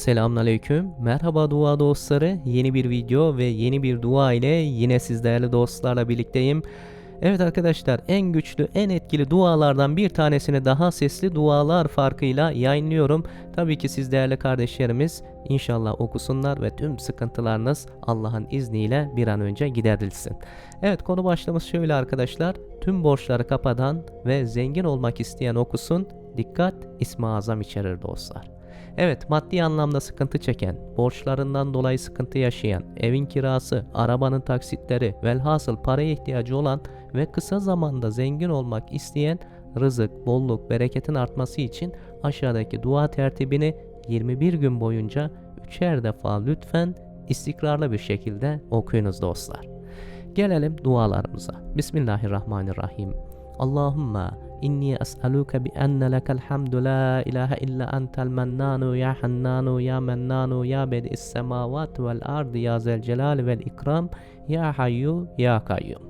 Selamünaleyküm. Merhaba dua dostları. Yeni bir video ve yeni bir dua ile yine siz değerli dostlarla birlikteyim. Evet arkadaşlar en güçlü en etkili dualardan bir tanesini daha sesli dualar farkıyla yayınlıyorum. Tabii ki siz değerli kardeşlerimiz inşallah okusunlar ve tüm sıkıntılarınız Allah'ın izniyle bir an önce giderilsin. Evet konu başlığımız şöyle arkadaşlar. Tüm borçları kapatan ve zengin olmak isteyen okusun. Dikkat İsmi Azam içerir dostlar. Evet maddi anlamda sıkıntı çeken, borçlarından dolayı sıkıntı yaşayan, evin kirası, arabanın taksitleri, velhasıl paraya ihtiyacı olan ve kısa zamanda zengin olmak isteyen rızık, bolluk, bereketin artması için aşağıdaki dua tertibini 21 gün boyunca üçer defa lütfen istikrarlı bir şekilde okuyunuz dostlar. Gelelim dualarımıza. Bismillahirrahmanirrahim. Allahümme inni es'aluke bi enne lekel hamdu la ilahe illa entel mennanu ya hannanu ya mennanu ya bedi'is semavat vel ardı ya zel celali vel ikram ya hayyu ya kayyum.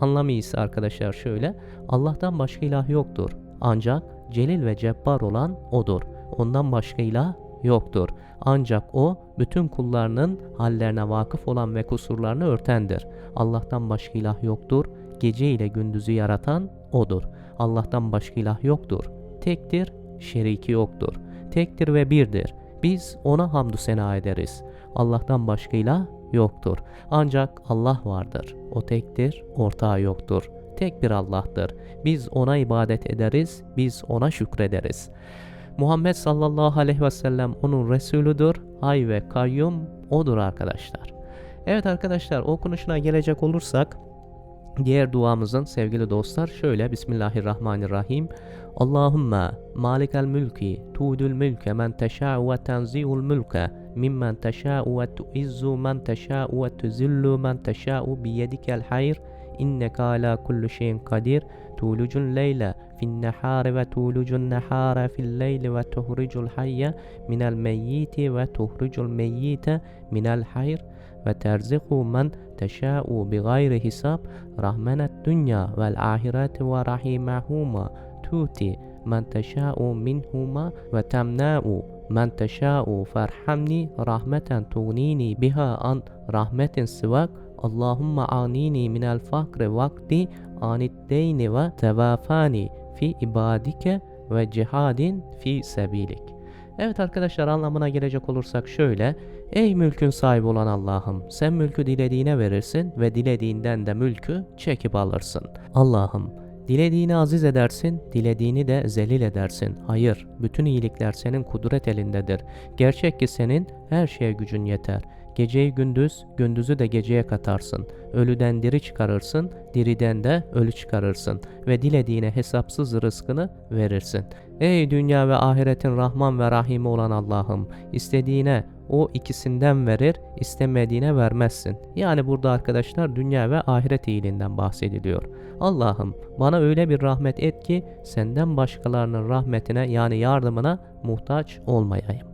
Anlamı ise arkadaşlar şöyle. Allah'tan başka ilah yoktur. Ancak celil ve cebbar olan odur. Ondan başka ilah yoktur. Ancak o bütün kullarının hallerine vakıf olan ve kusurlarını örtendir. Allah'tan başka ilah yoktur. Gece ile gündüzü yaratan odur. Allah'tan başka ilah yoktur. Tektir, şeriki yoktur. Tektir ve birdir. Biz ona hamdü sena ederiz. Allah'tan başka ilah yoktur. Ancak Allah vardır. O tektir, ortağı yoktur. Tek bir Allah'tır. Biz ona ibadet ederiz, biz ona şükrederiz. Muhammed sallallahu aleyhi ve sellem onun Resulüdür. Hay ve kayyum odur arkadaşlar. Evet arkadaşlar okunuşuna gelecek olursak Diğer duamızın sevgili dostlar şöyle Bismillahirrahmanirrahim. Allahümme malikel mülki tu'dül mülke men teşâ'u ve tenzi'ul mülke mimmen teşâ'u ve tu'izzu men teşâ'u ve tuzillu men teşâ'u biyedikel hayr إنك على كل شيء قدير. تولج الليل في النهار وتولج النهار في الليل وتخرج الحي من الميت وتخرج الميت من الحير. وترزق من تشاء بغير حساب. رحمن الدنيا والآخرة ورحمهما. تؤتي من تشاء منهما وتمنع من تشاء. فارحمني رحمة تغنيني بها عن رحمة سواك. Allahümme anini minel fakri vakti aniddeyni ve tevafani fi ibadike ve cihadin fi sebilik. Evet arkadaşlar anlamına gelecek olursak şöyle. Ey mülkün sahibi olan Allah'ım sen mülkü dilediğine verirsin ve dilediğinden de mülkü çekip alırsın. Allah'ım dilediğini aziz edersin, dilediğini de zelil edersin. Hayır, bütün iyilikler senin kudret elindedir. Gerçek ki senin her şeye gücün yeter. Geceyi gündüz, gündüzü de geceye katarsın. Ölüden diri çıkarırsın, diriden de ölü çıkarırsın ve dilediğine hesapsız rızkını verirsin. Ey dünya ve ahiretin Rahman ve Rahimi olan Allah'ım, istediğine o ikisinden verir, istemediğine vermezsin. Yani burada arkadaşlar dünya ve ahiret iyiliğinden bahsediliyor. Allah'ım bana öyle bir rahmet et ki senden başkalarının rahmetine yani yardımına muhtaç olmayayım.